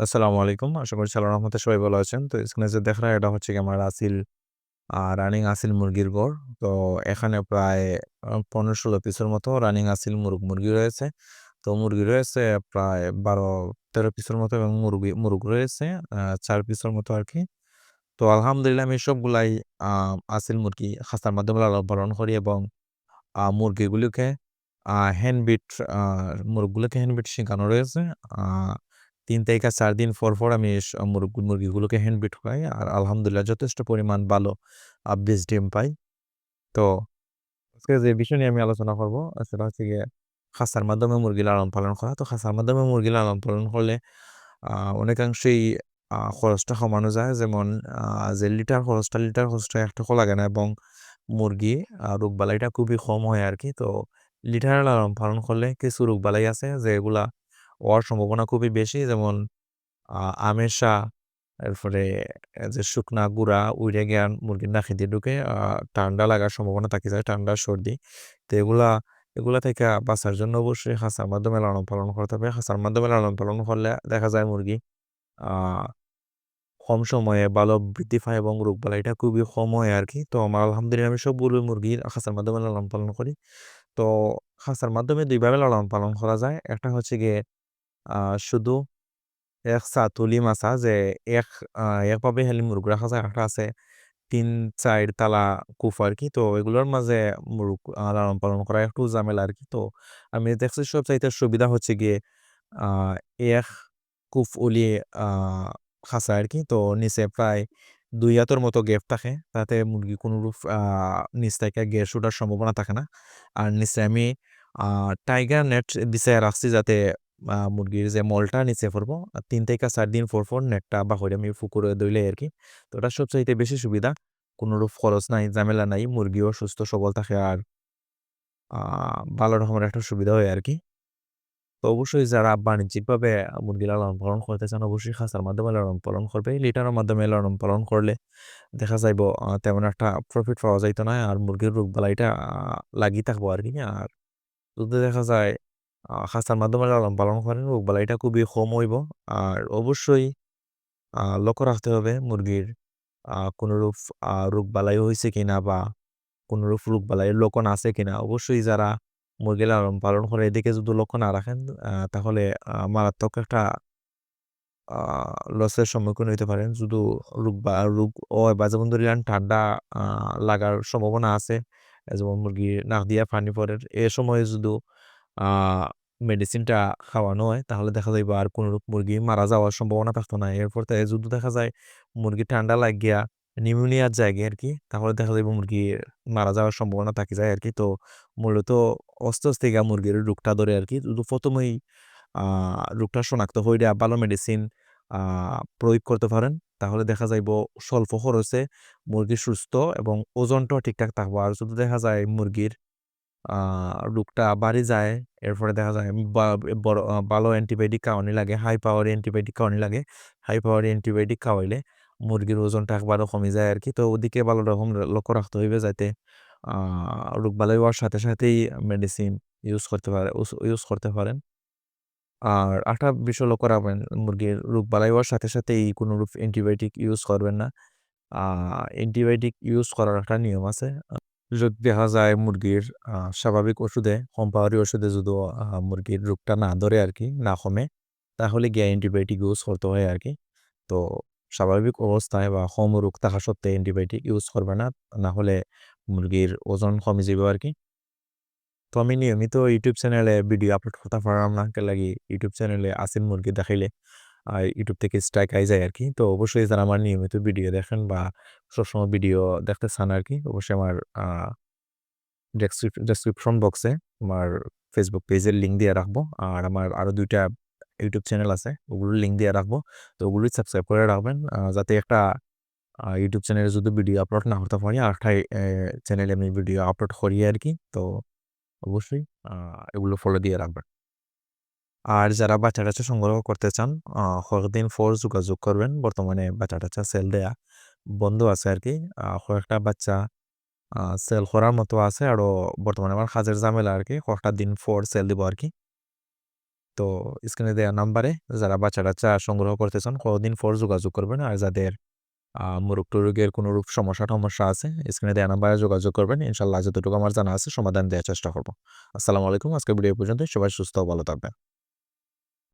আসসালামু আলাইকুম। আশা করি আল্লাহর রহমতে সবাই ভালো আছেন। তো স্ক্রিনে যে দেখা এটা হচ্ছে গিয়ে আমার আসিল রানিং আসিল মুরগির ঘর। তো এখানে প্রায় পনেরো ১৫-১৬ পিসের মতো রানিং আসিল মুরগ, মুরগি রয়েছে। তো মুরগি রয়েছে প্রায় ১২-১৩ পিসের মতো এবং মুরগি, মুরগ রয়েছে চার পিসের মতো আর কি তো আলহামদুলিল্লাহ আমি সবগুলাই আসিল মুরগি খাঁচার মাধ্যমে লালন পালন করি এবং মুরগিগুলিকে মুরগিগুলোকে, আ হ্যান্ড বিট আ মুরগগুলোকে হ্যান্ড বিট শিখানো রয়েছে। ৩ থেকে ৪ দিন পর, পর আমি মুরগ মুরগিগুলোকে হ্যান্ড বিট করাই। আর আলহামদুলিল্লাহ যথেষ্ট পরিমাণ ভালো আ ডিম পাই। তো আজকে যে বিষয় নিয়ে আমি আলোচনা করব সেটা হচ্ছে গিয়ে খাঁচার মাধ্যমে মুরগি লালন পালন করা। তো খাসার মাধ্যমে মুরগি লালন পালন করলে অনেকাংশেই খরচটা কমানো যায়। যেমন যে লিটার খরচটা, লিটার খরচটা এক টাকাও লাগে না এবং মুরগি রোগবালাইটা খুবই কম হয় আর কি তো লিটারে লালন পালন করলে কিছু রোগবালাই আছে যেগুলা হওয়ার সম্ভাবনা খুবই বেশি। যেমন আমেশা, এরপরে যে শুকনা গুড়া উইড়ে গিয়া মুরগির নাকে দিয়ে ঢুকে ঠান্ডা লাগার সম্ভাবনা থাকি যায়, ঠান্ডা, সর্দি। তো এগুলা এগুলা থেকে বাঁচার জন্য অবশ্যই খাঁচার মাধ্যমে লালন পালন করতে হবে। খাঁচার মাধ্যমে লালন পালন করলে দেখা যায় মুরগি কম সময়ে ভালো বৃদ্ধি পায় এবং রোগ এটা খুবই কম হয় আর কি তো আমার আলহামদুলিল্লাহ আমি সবগুলো মুরগির খাঁচার মাধ্যমে লালন পালন করি। তো খাঁচার মাধ্যমে ২ ভাবে লালন পালন করা যায়। একটা হচ্ছে গিয়ে শুধু একসা তুলি মাছা যে এক একভাবে খালি মুরগ রাখা যায়। একটা আছে ৩-৪ তালা কুফ আর কি, তো এগুলোর মাঝে মুরগ লালন পালন করা একটু ঝামেলা আর কি, তো আমি দেখছি সব চাইতে সুবিধা হচ্ছে গিয়ে এক কুফ ওলি আ আর কি, তো নিচে প্রায় দুই হাতের মতো গ্যাপ থাকে। তাতে মুরগি কোনরূপ আ নিচ থেকে গ্যাস ওঠার সম্ভাবনা থাকে না। আর নিচে আমি টাইগার নেট বিছাইয়া রাখছি যাতে মুরগির যে মলটা নিচে পড়ব। ৩ থেকে চার দিন ফোর ফোর নেটটা বাহিরে আমি পুকুরে আর কি তো এটা সবচাইতে বেশি সুবিধা। কোনরূপ খরচ নাই, ঝামেলা নাই। মুরগিও সুস্থ সবল থাকে আর ভালো রকমের একটা সুবিধা হয় আর কি তো অবশ্যই যারা বাণিজ্যিকভাবে মুরগি লালন পালন করতে চান অবশ্যই খাঁচার মাধ্যমে লালন পালন করবে। লিটারের মাধ্যমে লালন পালন করলে দেখা যাইব তেমন একটা প্রফিট পাওয়া যাইত না। আর মুরগির রোগবালাইটা আ লাগি থাকব আরকি। আর যদি দেখা যায় আ মাধ্যমে লালন পালন করেন রোগবালাইটা খুবই কম হইব। আর অবশ্যই লক্ষ্য রাখতে হবে মুরগির কোনরূপ রোগবালাই হইছে কিনা বা কোনরূপ রোগবালাইয়ের লক্ষণ আছে কিনা। অবশ্যই যারা মুরগি লালন পালন করে এদিকে যদি লক্ষ্য না রাখেন তাহলে মারাত্মক একটা লসের সম্মুখীন হইতে পারেন। শুধু রোগ বা, রোগ হয় বা যেমন ধরিলেন ঠান্ডা লাগার সম্ভাবনা আছে। যেমন মুরগির নাক দিয়া পানি পড়ে। এ সময় যদি মেডিসিনটা খাওয়ানো হয় তাহলে দেখা যাইব আর কোনরূপ মুরগি মারা যাওয়ার সম্ভাবনা থাকতো না। এরপর থেকে যদি দেখা যায় মুরগি ঠান্ডা লাগিয়া নিউমোনিয়ার জায়গায় আর কি তাহলে দেখা যাইব মুরগি মারা যাওয়ার সম্ভাবনা থাকি যায় আর কি তো মূলত অস্তে, অস্তে গিয়া মুরগির রোগটা ধরে আরকি। যদি ১ম এই আ রোগটা শনাক্ত হইলে ভালো মেডিসিন প্রয়োগ করতে পারেন। তাহলে দেখা যাইব স্বল্প খরচে মুরগি সুস্থ এবং ওজনটাও ঠিকঠাক থাকব। আর যদি দেখা যায় মুরগির রোগটা বাড়ি যায়, এরপরে দেখা যায় বড় ভালো অ্যান্টিবায়োটিক খাওয়ানি লাগে। হাই পাওয়ার অ্যান্টিবায়োটিক খাওয়ানি লাগে। হাই পাওয়ার অ্যান্টিবায়োটিক খাওয়াইলে মুরগির ওজনটা একবারে কমে যায় আর কি তো ওদিকে ভালো রকম লক্ষ্য রাখতে হইবে যাতে রোগ রোগবালাই হওয়ার সাথে সাথেই মেডিসিন ইউজ করতে পারে ইউজ করতে পারেন। আর আরেকটা বিষয় লক্ষ্য রাখবেন, মুরগির রোগবালাই হওয়ার সাথে সাথেই কোনো রূপ অ্যান্টিবায়োটিক ইউজ করবেন না। অ্যান্টিবায়োটিক ইউজ করার একটা নিয়ম আছে। যদি দেখা যায় মুরগির স্বাভাবিক ওষুধে কম পাওয়ারি ওষুধে যদি মুরগির রোগটা না ধরে আরকি, না কমে তাহলে গিয়ে অ্যান্টিবায়োটিক ইউজ করতে হয় আর কি তো স্বাভাবিক অবস্থায় বা কম রোগ থাকা সত্ত্বে অ্যান্টিবায়োটিক ইউজ করবে না। না হলে মুরগির ওজন কমে যাইব আরকি। তো আমি নিয়মিত ইউটিউব চ্যানেলে ভিডিও আপলোড করতে পারলাম না। এর লাগি ইউটিউব চ্যানেলে আসিল মুরগি দেখাইলে ইউটিউব থেকে স্ট্রাইক আই যায় আর কি তো অবশ্যই যারা আমার নিয়মিত ভিডিও দেখেন বা সবসময় ভিডিও দেখতে চান আর কি অবশ্যই আমার ডেসক্রিপশন বক্সে আমার ফেসবুক পেজের লিঙ্ক দিয়ে রাখব। আর আমার আরও দুইটা ইউটিউব চ্যানেল আছে। ওগুলোর লিঙ্ক দিয়ে রাখব। তো ওগুলোই সাবস্ক্রাইব করে রাখবেন। যাতে একটা ইউটিউব চ্যানেলে যদি ভিডিও আপলোড না করতে পারি, আরেকটা, এ চ্যানেলে আমি ভিডিও আপলোড করি আর কি তো অবশ্যই এগুলো ফলো দিয়ে রাখবেন। আর যারা বাচ্চা-টাচ্চা সংগ্রহ করতে চান কয়েকদিন পর যোগাযোগ করবেন। বর্তমানে বাচ্চা-টাচ্চা সেল দেয়া বন্ধ আছে আরকি। আ কয়েকটা বাচ্চা সেল করার মতো আছে। আরও বর্তমানে আমার কাজের ঝামেলা আর কি কয়েকটা দিন ফোর সেল দিব আর কি তো স্ক্রিনে দেওয়া নাম্বারে যারা বাচ্চা-টাচ্চা সংগ্রহ করতে চান কদিন ফোর যোগাযোগ করবেন। আর যাদের, আ মোরগ-টোরগের কোনো রূপ সমস্যা-টমস্যা আছে স্ক্রিনে দেওয়া নাম্বারে যোগাযোগ করবেন। ইনশাল্লাহ যতটুকু আমার জানা আছে, সমাধান দেওয়ার চেষ্টা করব। আসসালামু আলাইকুম। আজকের ভিডিও পর্যন্ত সবাই সুস্থ ভালো থাকবেন।